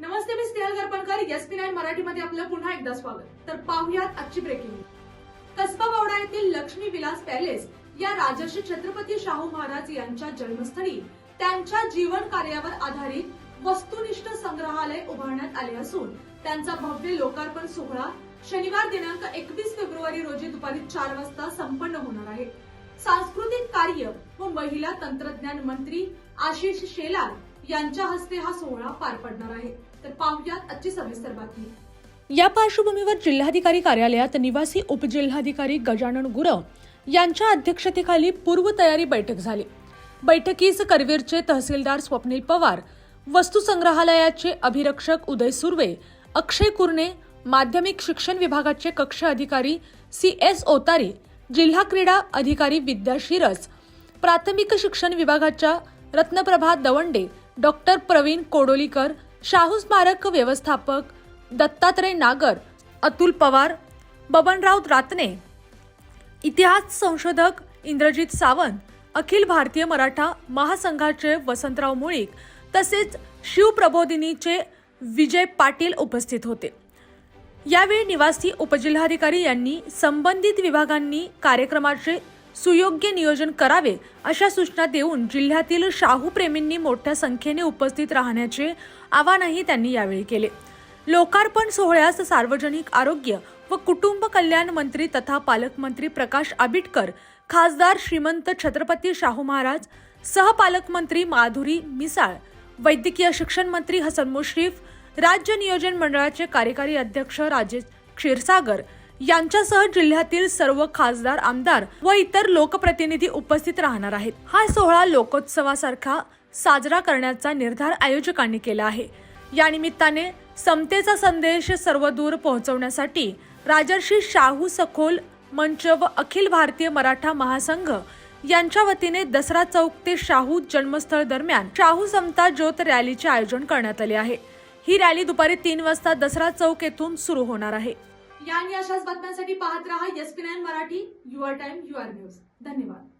नमस्ते मी Snehal Garpankar. S P nine मराठीमध्ये आपलं पुन्हा एकदा स्वागत. तर पाहुयात आजची ब्रेकिंग कसबा बावडा येथील लक्ष्मी विलास पॅलेस या राजर्षी छत्रपती शाहू महाराज यांच्या जन्मस्थळी त्यांच्या जीवन कार्यावर आधारित वस्तुनिष्ठ संग्रहालय उभारण्यात आले असून त्यांचा भव्य लोकार्पण सोहळा शनिवार दिनांक एकवीस फेब्रुवारी रोजी दुपारी चार वाजता संपन्न होणार आहे. सांस्कृतिक कार्य व महिला तंत्रज्ञान मंत्री आशिष शेलार यांच्या हस्ते हा सोहळा पार पडणार आहे. तर पाहुयात आजची सविस्तर बातमी. या पार्श्वभूमीवर जिल्हाधिकारी कार्यालयात निवासी उपजिल्हाधिकारी गजानन गुरव यांच्या अध्यक्षतेखाली पूर्वतयारी बैठक झाली. बैठकीस करवीरचे तहसीलदार स्वप्नील पवार वस्तू संग्रहालयाचे अभिरक्षक उदय सुर्वे अक्षय कुर्णे माध्यमिक शिक्षण विभागाचे कक्ष अधिकारी सी एस ओतारी जिल्हा क्रीडा अधिकारी विद्या शिरस प्राथमिक शिक्षण विभागाच्या रत्नप्रभा दवंडे डॉक्टर प्रवीण कोडोलीकर शाहू स्मारक व्यवस्थापक दत्तात्रय नागर अतुल पवार बबनराव रातने. इतिहास संशोधक इंद्रजित सावंत अखिल भारतीय मराठा महासंघाचे वसंतराव मुळीक तसेच शिवप्रबोधिनीचे विजय पाटील उपस्थित होते. यावेळी निवासी उपजिल्हाधिकारी यांनी संबंधित विभागांनी कार्यक्रमाचे सुयोग्य नियोजन करावे अशा सूचना देऊन जिल्ह्यातील शाहू प्रेमींनी मोठ्या संख्येने उपस्थित राहण्याचे आवाहनही त्यांनी यावेळी केले. लोकार्पण सोहळ्यास सार्वजनिक आरोग्य व कुटुंब कल्याण मंत्री तथा पालकमंत्री प्रकाश आबिटकर खासदार श्रीमंत छत्रपती शाहू महाराज सहपालकमंत्री माधुरी मिसाळ वैद्यकीय शिक्षण मंत्री हसन मुश्रीफ राज्य नियोजन मंडळाचे कार्यकारी अध्यक्ष राजेश क्षीरसागर यांच्यासह जिल्ह्यातील सर्व खासदार आमदार व इतर लोकप्रतिनिधी उपस्थित राहणार आहेत. हा सोहळा लोकोत्सवासारखा साजरा करण्याचा निर्धार आयोजकांनी केला आहे. या निमित्ताने समतेचा संदेश सर्वदूर पोहोचवण्यासाठी राजर्षी शाहू सखोल मंच व अखिल भारतीय मराठा महासंघ यांच्या वतीने दसरा चौक ते शाहू जन्मस्थळ दरम्यान शाहू समता ज्योत रॅलीचे आयोजन करण्यात आले आहे. ही रॅली दुपारी तीन वाजता दसरा चौक येथून सुरू होणार आहे. या आणि अशाच बातम्यांसाठी पाहत रहा S P nine Marathi your time your news. धन्यवाद.